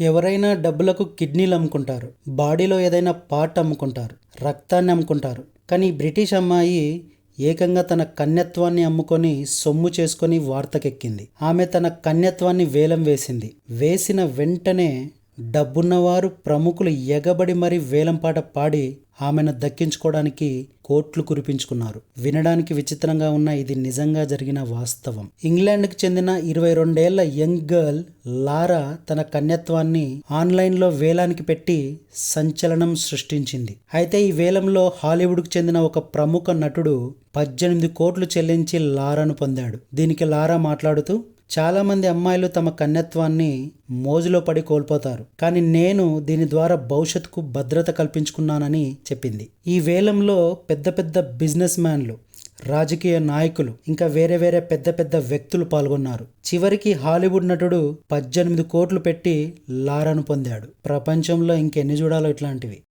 ఎవరైనా డబ్బులకు కిడ్నీలు అమ్ముకుంటారు బాడీలో ఏదైనా పార్ట్ అమ్ముకుంటారు రక్తాన్ని అమ్ముకుంటారు. కానీ బ్రిటిష్ అమ్మాయి ఏకంగా తన కన్యత్వాన్ని అమ్ముకొని సొమ్ము చేసుకొని వార్తకెక్కింది. ఆమె తన కన్యత్వాన్ని వేలం వేసింది. వేసిన వెంటనే డబ్బున్నవారు ప్రముఖులు ఎగబడి మరీ వేలంపాట పాడి ఆమెను దక్కించుకోవడానికి కోట్లు కురిపించుకున్నారు. వినడానికి విచిత్రంగా ఉన్న ఇది నిజంగా జరిగిన వాస్తవం. ఇంగ్లాండ్కి చెందిన ఇరవై రెండేళ్ళ యంగ్ గర్ల్ లారా తన కన్యత్వాన్ని ఆన్లైన్లో వేలానికి పెట్టి సంచలనం సృష్టించింది. అయితే ఈ వేలంలో హాలీవుడ్కు చెందిన ఒక ప్రముఖ నటుడు పద్దెనిమిది కోట్లు చెల్లించి లారాను పొందాడు. దీనికి లారా మాట్లాడుతూ చాలామంది అమ్మాయిలు తమ కన్యత్వాన్ని మోజులో పడి కోల్పోతారు. కానీ నేను దీని ద్వారా భవిష్యత్తుకు భద్రత కల్పించుకున్నానని చెప్పింది. ఈ వేలంలో పెద్ద పెద్ద బిజినెస్ మ్యాన్లు రాజకీయ నాయకులు ఇంకా వేరే వేరే పెద్ద పెద్ద వ్యక్తులు పాల్గొన్నారు. చివరికి హాలీవుడ్ నటుడు పద్దెనిమిది కోట్లు పెట్టి లారాను పొందాడు. ప్రపంచంలో ఇంకెన్ని చూడాలో ఇట్లాంటివి.